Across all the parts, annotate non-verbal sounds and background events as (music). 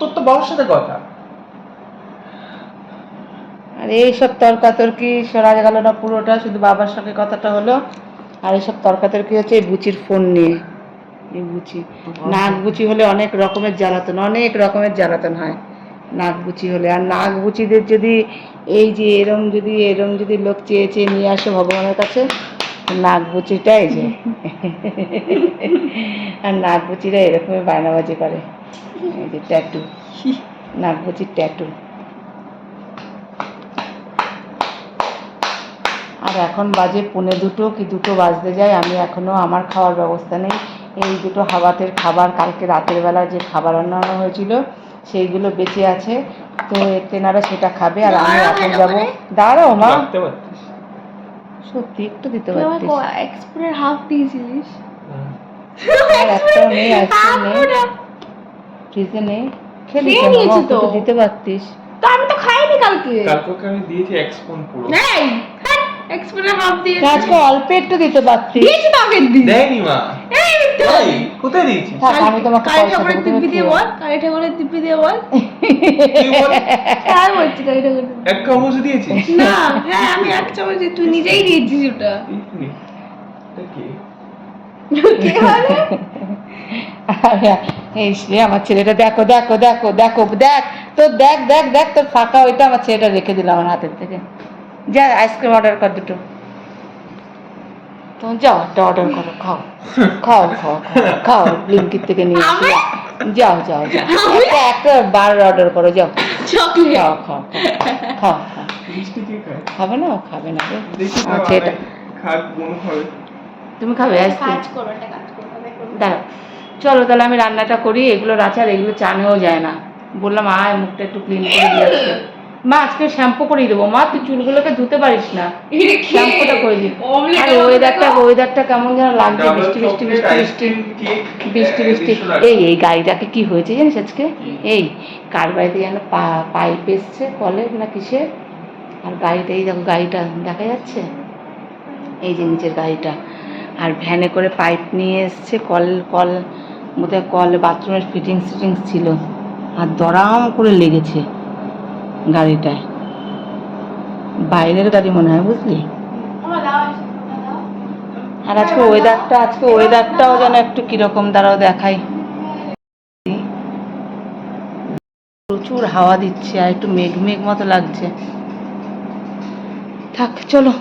তোর তো বাবার সাথে কথা। আর এইসব তর্কাতর্কি সরা গেল না পুরোটা শুধু বাবার সঙ্গে কথাটা হলো। আর এইসব তর্কাতর্কি হচ্ছে এই বুচির ফোন নিয়ে। এই বুচি। নাক বুচি হলে অনেক রকমের জ্বালাতন অনেক রকমের জ্বালাতন হয়। নাক বুচি হলে। আর নাক বুচিদের যদি এই যে এরম যদি এরম যদি লোক চেয়ে চেয়ে নিয়ে আসে ভগবানের কাছে নাক বুচিটাই যে। (laughs) আর নাক বুচিরা এরকমই বায়নাবাজি করে। যে ট্যাটু ট্যাটু আর এখন বাজে পৌনে দুটো কি দুটো বাজতে যায় আমি এখনও আমার খাওয়ার ব্যবস্থা নেই। এই দুটো হাবাতের খাবার কালকে রাতের বেলা যে খাবার রান্নানো হয়েছিল সেইগুলো বেঁচে আছে। তো তেনারা সেটা খাবে আর আমি এখন যাব। দাঁড়াও মা। সত্যি একটু দিতে তুই আমাকে পারতিস এক্সপ্রের হাফ দিয়েছিলিস। আর একটাও নেই আইসক্রিম নেই ফ্রিজে নেই খেলি খেয়ে নিয়েছি তো। দিতে পারতিস। তো আমি তো খাইনি কালকে। কালকে আমি দিয়েছি এক স্পুন পুরো? নেই। এক্সপ্রের হাফ দিয়েছি। আজকে অল্প একটু দিতে পারতিস। দিয়েছি তো আগের দিন। দেয়নি মা। এই মিথ্যে কোথায় দিয়েছিস? আমি তোমাকে কালী পয়সা ঠাকুরের দেবো, তুমি টিপি দিয়ে বল কালী ঠাকুরের টিপি দিয়ে বল। তুই বল, হ্যাঁ বলছি কালী ঠাকুরের এক কামড় দিয়েছিস? না হ্যাঁ আমি এক চামচ তুই নিজেই দিয়েছিস ওটা। কি? কে বলে? এই আমার ছেলেটা দেখো দেখো দেখো দেখো দেখ তো দেখ দেখ দেখ তোর ফাঁকা ওইটা আমার ছেলেটা রেখে দিল আমার হাতের থেকে। যা আইসক্রিম অর্ডার কর দুটো। তো যাও একটা অর্ডার করো খাও। খাও খাও খাও ব্লিঙ্কির থেকে নিয়ে এসো। যাও যাও যাও। একটা একটা বার অর্ডার করো যাও। খাও খাও খাও। খাবে না ও খাবে না মনে হবে তুমি খাবে আইসক্রিম কাজ করো একটা কাজ করো দেখো। দাঁড়াও। চলো তাহলে আমি রান্নাটা করি এগুলো আচার এগুলো চানেও যায় না। বললাম আয় মুখটা একটু ক্লিন করে দিয়ে আসতে। মা আজকে শ্যাম্পু করিয়ে দেবো। মা তুই চুলগুলোকে ধুতে পারিস না। শ্যাম্পুটা করে দিই আর ওয়েদারটা ওয়েদারটা কেমন যেন লাগছে। বৃষ্টি বৃষ্টি বৃষ্টি বৃষ্টি। বৃষ্টি বৃষ্টি। এই এই গাড়িটাকে কি হয়েছে জানিস আজকে? এই কার বাড়িতে যেন পা- পাইপ এসছে কলের না কিসে আর গাড়িটা এই দেখো গাড়িটা দেখা যাচ্ছে? এই যে নিচের গাড়িটা। আর ভ্যানে করে পাইপ নিয়ে এসছে কল কল বোধহয় কল বাথরুমের ফিটিংস ফিটিংস ছিল। আর দরাম করে লেগেছে গাড়িটায়। বাইরের গাড়ি মনে হয় বুঝলি। আর আজকে ওয়েদারটা আজকে ওয়েদারটাও যেন একটু কীরকম দাঁড়াও দেখাই। প্রচুর হাওয়া দিচ্ছে আর একটু মেঘ মেঘ মতো লাগছে। থাক চলো।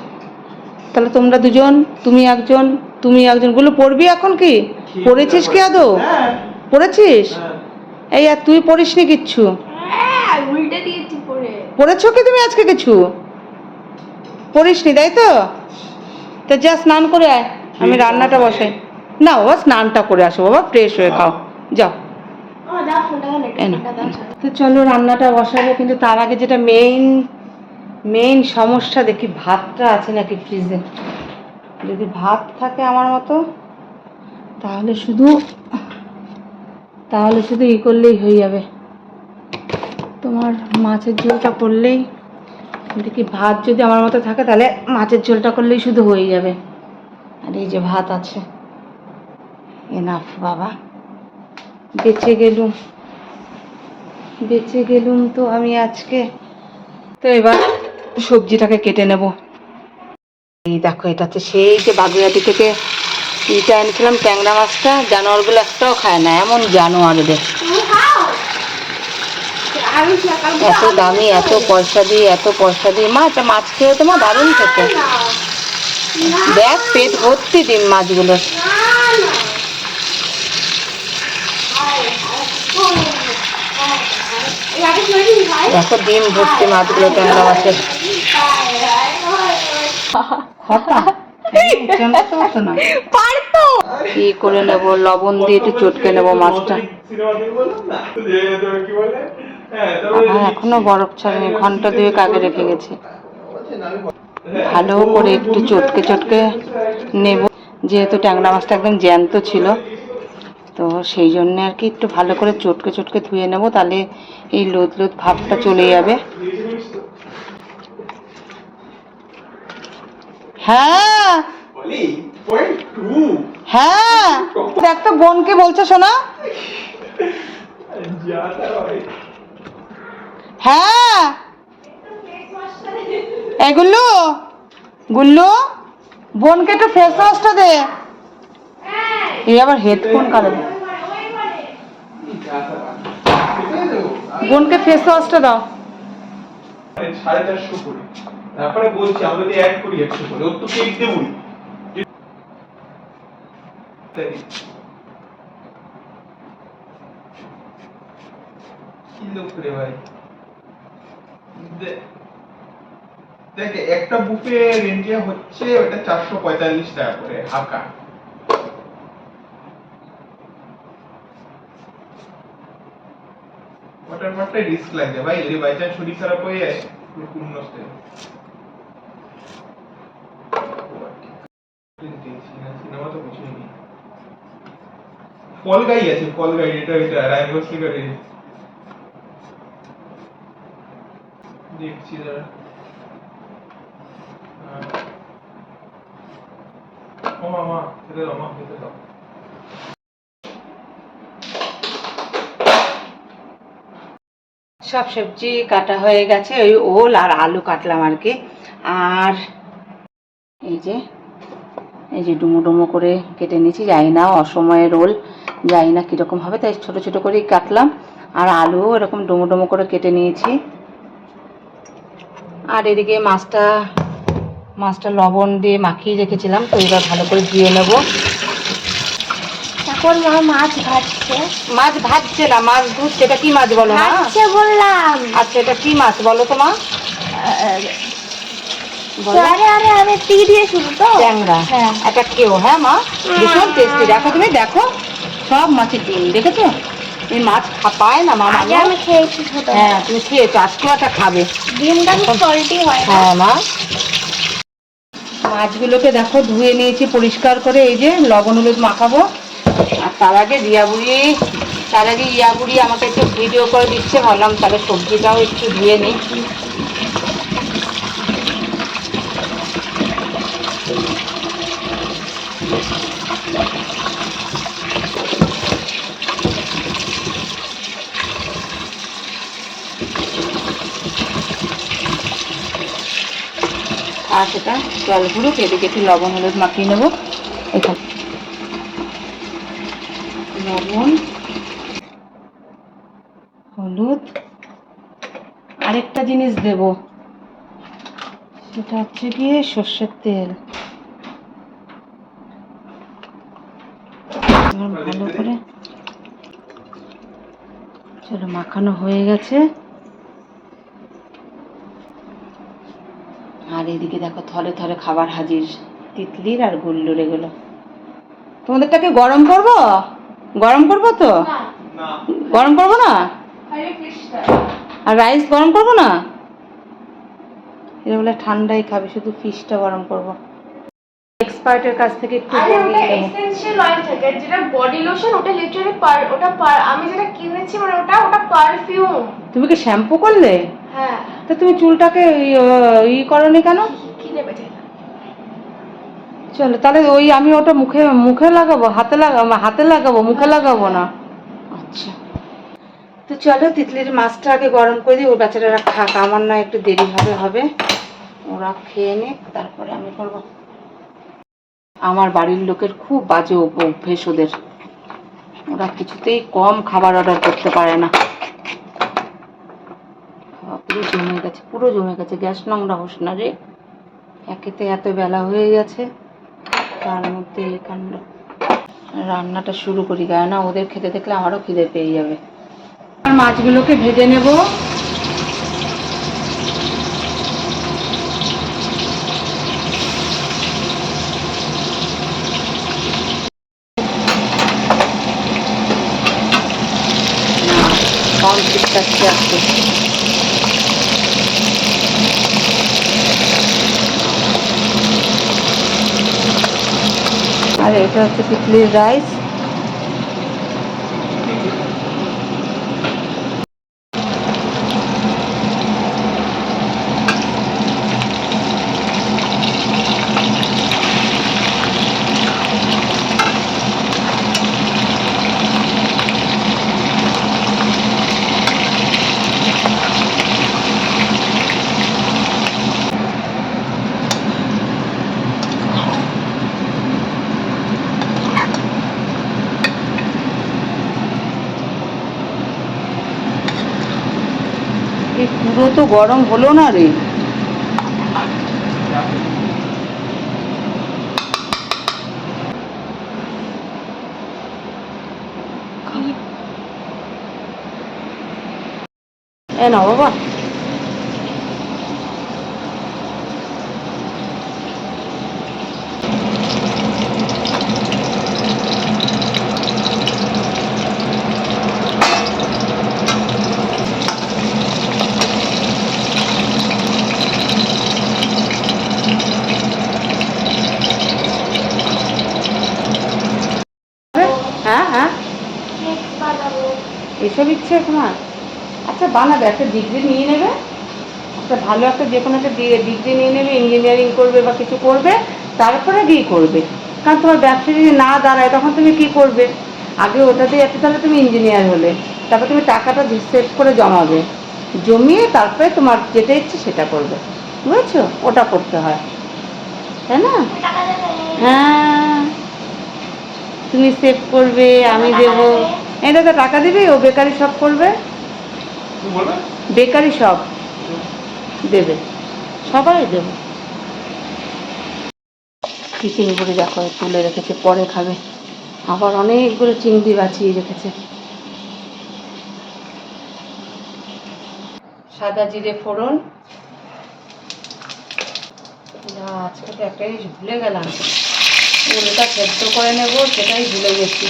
তাহলে তোমরা দুজন তুমি একজন তুমি একজনগুলো পড়বি এখন কি? পড়েছিস কি আদৌ? হ্যাঁ, পড়েছিস? হ্যাঁ। এই আর তুই পড়িসনি কিচ্ছু? হ্যাঁ উল্টে দিয়েছি পরে পড়েছো কি তুমি আজকে কিছু? পড়িসনি তাই তো? তা যা স্নান করে আয় আমি রান্নাটা বসাই। না বাবা স্নানটা করে আসো বাবা ফ্রেশ হয়ে খাও। যাও। তো চলো রান্নাটা বসাবো কিন্তু তার আগে যেটা মেইন মেইন সমস্যা দেখি ভাতটা আছে নাকি ফ্রিজে যদি ভাত থাকে আমার মতো, তাহলে শুধু তাহলে শুধু ই করলেই হয়ে যাবে। তোমার মাছের ঝোলটা করলেই, দেখি ভাত যদি আমার মতো থাকে, তাহলে মাছের ঝোলটা করলেই শুধু হয়ে যাবে। আর এই যে ভাত আছে এনাফ বাবা। বেঁচে গেলুম। বেঁচে গেলুম তো আমি আজকে। তো এবার সবজিটাকে কেটে নেব। এই দেখো, এটা হচ্ছে সেই যে বাগুইয়াটি থেকে এইটা এনেছিলাম ট্যাংরা মাছটা, জানোয়ারগুলো একটাও খায় না, এমন জানোয়ার সকাল এত দামি, এত পয়সা দিয়ে, এত পয়সা দিয়ে। মাছ মাছ খেয়ে তো মা দারুণ খেতে। দেখ, পেট ভর্তি ডিম মাছগুলোর। দেখো, ডিম ভর্তি মাছগুলো ট্যাংরা মাছের। পারতো। কি করে নেব? লবণ দিয়ে একটু চটকে নেব মাছটা। এখনও বরফ ছাড়েনি। ঘণ্টা দুয়েক আগে রেখে গেছি। ভালো করে একটু চটকে চটকে নেব। যেহেতু ট্যাংরা মাছটা একদম জ্যান্ত ছিল তো সেই জন্য আর কি একটু ভালো করে চটকে চটকে ধুয়ে নেব। তাহলে এই লোদ লোদ ভাবটা চলে যাবে। হ্যাঁ। হ্যাঁ। দেখ তো বোনকে বলছে শোনা। হ্যাঁ। এই গুল্লু গুল্লু বোনকে একটু ফেস ওয়াশটা দে। এই। আবার হেডফোন কারে বোনকে ফেস ওয়াশটা দাও। সাড়ে চারশো তারপরে বলছি, আমরা যদি অ্যাড করি একশো করে, ওর তো কেক দেবই। ভাই? দেখ, একটা বুফে রেন্টিয়া হচ্ছে ওটা চারশো পঁয়তাল্লিশ টাকা করে হাফকা ওটার মাত্রায় রিস্ক লাগে ভাই, যদি বাই চান্স শরীর খারাপ হয়ে যায়, পুরো পূর্ণ নষ্ট হয়ে যাবে। সিনেমা তো কিছুই নেই ফল গাই আছে ফল গাই এটা এটা রায়ন গসলিকার দেখছি দাঁড়া। ও মামা খেতে দাও মা খেতে দাও। সব সবজি কাটা হয়ে গেছে, ওই ওল আর আলু কাটলাম আর কি। আর এই যে এই যে ডুমো ডুমো করে কেটে নিয়েছি জানি না অসময়ের রোল জানি না কীরকম হবে তাই ছোট ছোট করেই কাটলাম। আর আলু এরকম ডুমো ডুমো করে কেটে নিয়েছি। আর এদিকে মাছটা মাছটা লবণ দিয়ে মাখিয়ে রেখেছিলাম তো এবার ভালো করে ধুয়ে নেব। এখন মা মাছ ভাজছে। মাছ ভাজছে না মাছ ধুচ্ছে। এটা কি মাছ বলো ভাজছে বললাম। আচ্ছা এটা কি মাছ বলো তো মা? আরে আরে আমি টি দিয়ে শুরু তো। ট্যাংরা। হ্যাঁ। একটা কেউ হ্যাঁ মা? ভীষণ টেস্টি দেখো তুমি দেখো। সব মাছের ডিম দেখেছ? এই মাছ পায় না মা আগে আমি খেয়েছি হ্যাঁ তুমি খেয়েছো আজকেও একটা খাবে। ডিমটা সল্টি হয় হ্যাঁ মা। মাছগুলোকে দেখো ধুয়ে নিয়েছি পরিষ্কার করে এই যে লবণ হলুদ মাখাবো। আর তার আগে রিয়া বুড়ি তার আগে ইয়া বুড়ি আমাকে একটু ভিডিও করে দিচ্ছে ভাবলাম তাহলে সবজিটাও একটু ধুয়ে নিই। আর সেটা জল ঘুরুক এদিকে একটু লবণ, হলুদ মাখিয়ে নেব। এখানে। লবণ, হলুদ। আরেকটা জিনিস দেব। সেটা হচ্ছে গিয়ে সর্ষের তেল। ভালো করে চলো, মাখানো হয়ে গেছে। আর এদিকে দেখো থলে থলে খাবার হাজির। তিতলির আর গুল্লুর এগুলো। তোমাদেরটাকে গরম করব? গরম করব তো? গরম করব না? আর রাইস গরম করব না? এটা বলে ঠান্ডাই খাবে শুধু ফিশটা গরম করব। এক্সপার্টের কাছ থেকে একটু আরে ওটা এসেনশিয়াল অয়েল থাকে যেটা বডি লোশন ওটা লিটারালি পার ওটা পার আমি যেটা কিনেছি মানে ওটা ওটা পারফিউম তুমি কি শ্যাম্পু করলে? হ্যাঁ। তা তুমি চুলটাকে ই- করনি কেন? কি নেবে চলো তাহলে ওই আমি ওটা মুখে মুখে লাগাবো হাতে লাগাবো হাতে লাগাবো মুখে লাগাবো না? আচ্ছা। তো চলো তিতলির মাছটা আগে গরম করে দিই ও বেচারারা খাক আমার না একটু দেরি হবে হবে। ওরা খেয়ে নিক তারপরে আমি করব। আমার বাড়ির লোকের খুব বাজে অভ- অভ্যেস ওদের। ওরা কিছুতেই কম খাবার অর্ডার করতে পারে না। পুরো জমে গেছে, পুরো জমে গেছে। গ্যাস নোংরা হোস না রে। একেতে এত বেলা হয়ে গেছে। তার মধ্যে এই কাণ্ড। রান্নাটা শুরু করি গায়ে না ওদের খেতে দেখলে আমারও খিদে পেয়ে যাবে। মাছগুলোকে ভেজে নেব কম চিপকাচ্ছে আজকে আর এটা হচ্ছে পিকলির রাইস এই পুরো তো গরম হলো না রে। এ না বাবা হ্যাঁ হ্যাঁ কেক বানাবো এসব ইচ্ছে তোমার আচ্ছা বানাবে একটা ডিগ্রি নিয়ে নেবে। একটা ভালো একটা যে কোনো একটা ডিগ্রি নিয়ে নেবে ইঞ্জিনিয়ারিং করবে বা কিছু করবে তারপরে গিয়ে করবে? কারণ তোমার ব্যবসা যদি না দাঁড়ায় তখন তুমি কি করবে? আগে ওটা দিয়ে একটা তাহলে তুমি ইঞ্জিনিয়ার হলে। তারপর তুমি টাকাটা সেভ করে জমাবে। জমিয়ে তারপরে তোমার যেটা ইচ্ছে সেটা করবে। বুঝেছ? ওটা করতে হয়। তাই না? হ্যাঁ। তুমি সেভ করবে আমি দেব। এটা তো টাকা দিবে ও বেকারি সব করবে। বেকারি সব দেবে। সবাই দেবে। কি চিংড়ি দেখো তুলে রেখেছে পরে খাবে। আবার অনেকগুলো চিংড়ি বাঁচিয়ে রেখেছে। সাদা জিরে ফোড়ন। যা, আজকে তো একটা জিনিস ভুলে গেলাম। ওলটা সেদ্ধ করে নেব সেটাই ভুলে গেছি।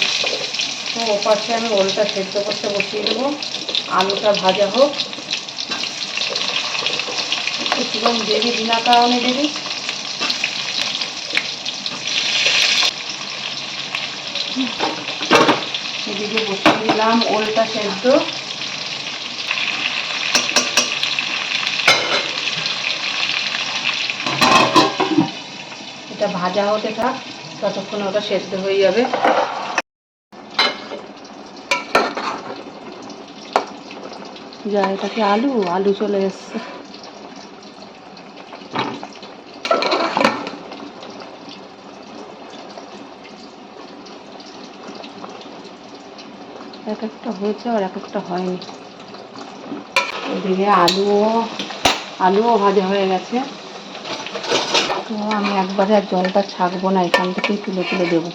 তো ওপাশে আমি ওলটা সেদ্ধ করতে বসিয়ে দেবো। আলুটা ভাজা হোক। একটুখানি দেবি বিনা কারণে দেবি। এদিকে বসিয়ে দিলাম ওলটা সেদ্ধ। এটা ভাজা হতে থাক, ততক্ষণ ওটা সেদ্ধ হয়ে যাবে। যা, এটা আলু? আলু চলে এসছে। এক একটা হয়েছে আর এক একটা হয়নি। এদিকে আলুও আলুও ভাজা হয়ে গেছে। তো আমি একবারে আর জলটা ছাকবো না, এখান থেকেই তুলে তুলে দেবো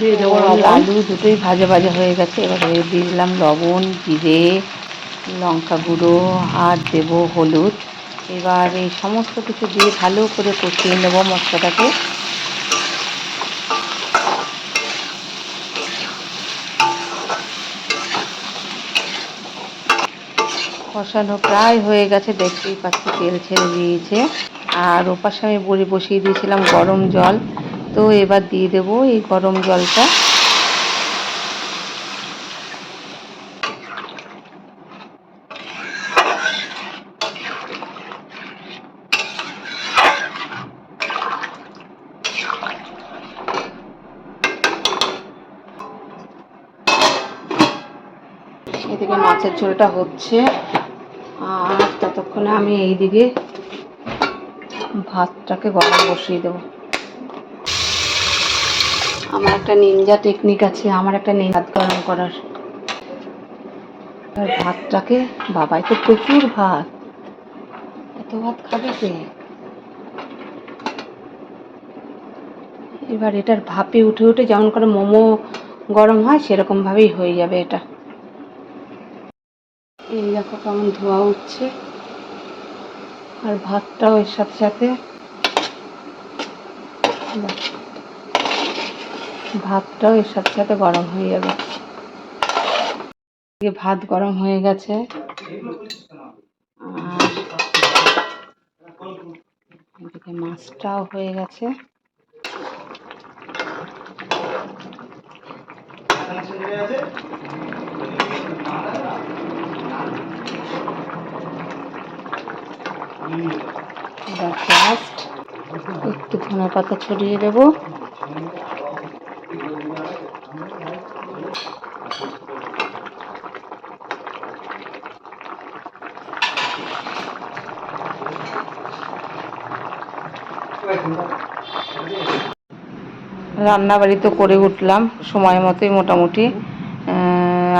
দিয়ে দেবো আলু দুটোই ভাজা ভাজা হয়ে গেছে। এবার দিয়ে দিলাম লবণ জিরে লঙ্কা গুঁড়ো আর দেবো হলুদ। এবার এই সমস্ত কিছু দিয়ে ভালো করে কষিয়ে নেব মশলাটাকে। কষানো প্রায় হয়ে গেছে দেখতেই পাচ্ছি তেল ছেড়ে দিয়েছে। আর ওপাশে আমি বড়ি বসিয়ে দিয়েছিলাম গরম জল। তো এবার দিয়ে দেবো এই গরম জলটা। এদিকে মাছের ঝোলটা হচ্ছে। আর ততক্ষণে আমি এইদিকে ভাতটাকে গরম বসিয়ে দেবো। আমার একটা নিনজা টেকনিক আছে, আমার একটা ভাত গরম করার। ভাতটাকে, বাবাই তো প্রচুর ভাত। এত ভাত খাবে কে? এবার এটার ভাপে উঠে উঠে যেমন করে মোমো গরম হয় সেরকম ভাবেই হয়ে যাবে এটা। এই দেখো কেমন ধোয়া উঠছে। আর ভাতটাও এর সাথে সাথে। ভাতটাও এর সাথে সাথে গরম হয়ে যাবে। ভাত গরম হয়ে গেছে। এদিকে মাছটাও হয়ে গেছে। একটু ধনে পাতা ছড়িয়ে দেব। রান্নাবাড়ি তো করে উঠলাম সময় মতোই মোটামুটি।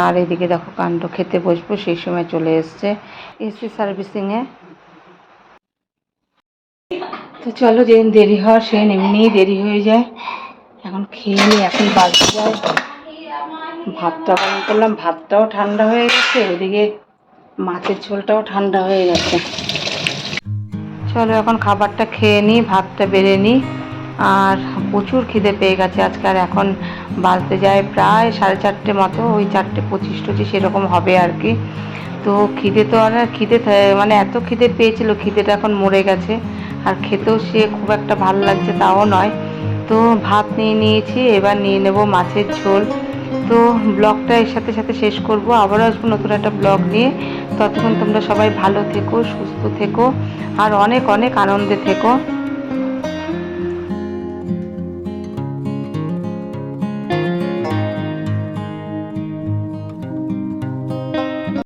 আর এদিকে দেখো কাণ্ড, খেতে বসবো, সেই সময় চলে এসছে এসি সার্ভিসিংয়ে তো চলো যেদিন দেরি হয়, সেদিন এমনিই দেরি হয়ে যায়। এখন খেয়ে নিই এখন বাজতে যায় ভাতটা গরম করলাম, ভাতটাও ঠান্ডা হয়ে গেছে ওদিকে মাছের ঝোলটাও ঠান্ডা হয়ে গেছে। চলো এখন খাবারটা খেয়ে নিই, ভাতটা বেড়ে নিই। আর প্রচুর খিদে পেয়ে গেছে আজকে, আর এখন বাজতে যায় প্রায় সাড়ে চারটে মতো, ওই চারটে পঁচিশ টচিশ সেরকম হবে আর কি। তো খিদে তো আর খিদে মানে এত খিদে পেয়েছিল, খিদেটা এখন মরে গেছে। আর খেতেও সে খুব একটা ভালো লাগছে তাও নয়। তো ভাত নিয়ে নিয়েছি, এবার নিয়ে নেব মাছের ঝোল। তো ব্লগটা এর সাথে সাথে শেষ করব, আবারও আসব নতুন একটা ব্লগ নিয়ে। ততক্ষণ তোমরা সবাই ভালো থেকো, সুস্থ থেকো, আর অনেক অনেক আনন্দে থেকো।